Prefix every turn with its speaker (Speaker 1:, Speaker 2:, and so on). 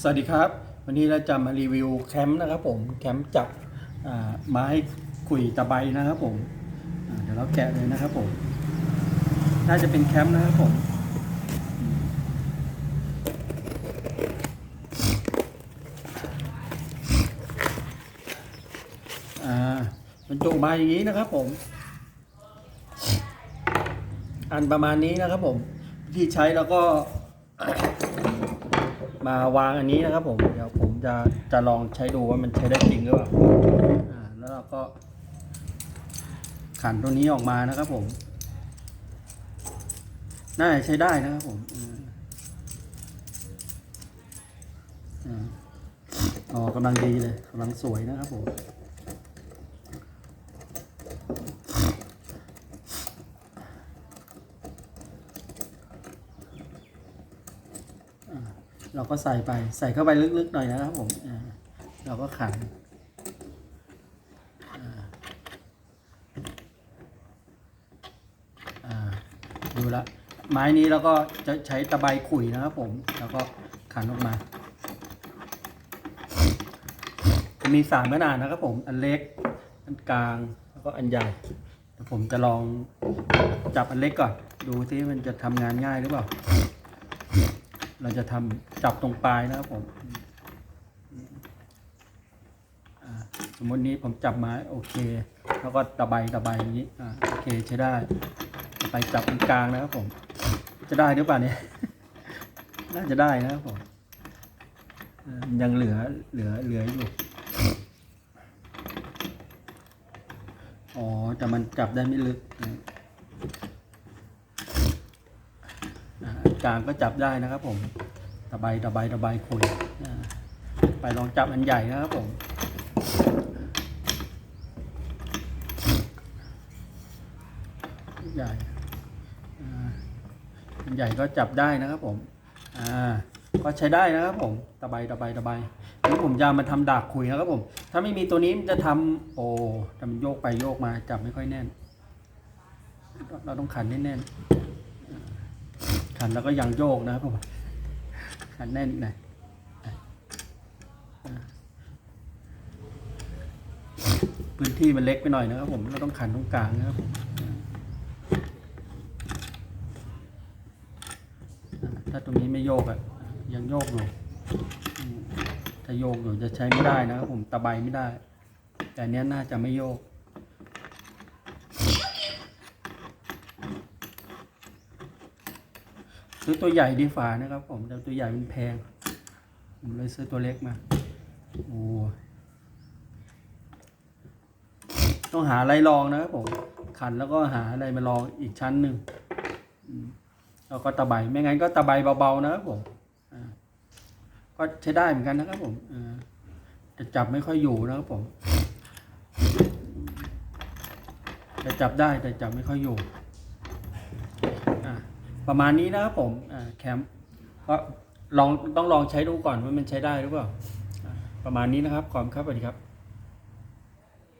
Speaker 1: สวัสดีครับ วันนี้เราจะมารีวิวแคมป์นะครับผมแคมป์จับไม้ขุยตะไบนะครับผมเดี๋ยวเราแกะเลยนะครับผม น่าจะเป็นแคมป์นะครับผมอืมอ่าบรรจุมาอย่างนี้นะครับผม อันประมาณนี้นะครับผม ที่ใช้แล้วก็ มาวางอันนี้นะครับผมเดี๋ยวผมจะจะลองใช้ดูว่ามันใช้ได้จริงหรือเปล่าอ่าแล้วเราก็ ขันตัวนี้ออกมานะครับผมน่าจะใช้ได้นะครับผมอ๋อกำลังดีเลยกำลังสวยนะครับผม เราก็ใส่ไปใส่เข้าไปลึกๆหน่อยนะครับผมเราก็ขันอ่าดูละไม้นี้เราก็จะใช้ตะไบขุยนะครับผม แล้วก็ขันออกมา จะมีสามขนาดนะครับผม อันเล็ก อันกลาง แล้วก็อันใหญ่ผมจะลองจับอันเล็กก่อน ดูซิมันจะทำงานง่ายหรือเปล่า เราจะทำจับตรงปลายนะครับผมสมมตินี้ผมจับไม้โอเค แล้วก็ตะไบตะไบอย่างนี้โอเคใช้ได้ไปจับตรงกลางนะครับผม จะได้หรือเปล่าเนี่ยน่าจะได้นะครับผมยังเหลือเหลือเหลืออยู่อ๋อแต่มันจับได้ไม่ลึกนะ อ่า กลางก็จับได้นะครับผมตะไบตะไบตะไบคุยไปลองจับอันใหญ่นะครับผมใหญ่อันใหญ่ก็จับได้นะครับผมอ่าก็ใช้ได้นะครับผมตะไบตะไบตะไบนี่ผมจะมาทำดาบคุยนะครับผม ถ้าไม่มีตัวนี้มันจะทำโอ้แต่มันโยกไปโยกมาจับไม่ค่อยแน่น เราต้องขันแน่น ขันแล้วก็ยังโยกนะครับผมขันแน่นอีกหน่อยพื้นที่มันเล็กไปหน่อยนะครับผมเราต้องขันตรงกลางนะครับผมถ้าตรงนี้ไม่โยกอะยังโยกอยู่ถ้าโยกอยู่จะใช้ไม่ได้นะครับผมตะไบไม่ได้ แต่เนี้ยน่าจะไม่โยก ซื้อตัวใหญ่ดีฝ่านะครับ ผมแต่ตัวใหญ่มันแพง ผมเลยซื้อตัวเล็กมา โอ้ต้องหาอะไรรองนะครับผม ขันแล้วก็หาอะไรมารองอีกชั้นหนึ่งแล้วก็ตะไบไม่งั้นก็ตะไบเบาๆนะครับผมก็ใช้ได้เหมือนกันนะครับผมอ่จะจับไม่ค่อยอยู่นะครับผมจะจับได้แต่จับไม่ค่อยอยู่ ประมาณนี้นะครับผมแคมป์ก็ลองต้องลองใช้ดูก่อนว่ามันใช้ได้หรือเปล่าอ่าประมาณนี้นะครับขอบคุณครับสวัสดีครับ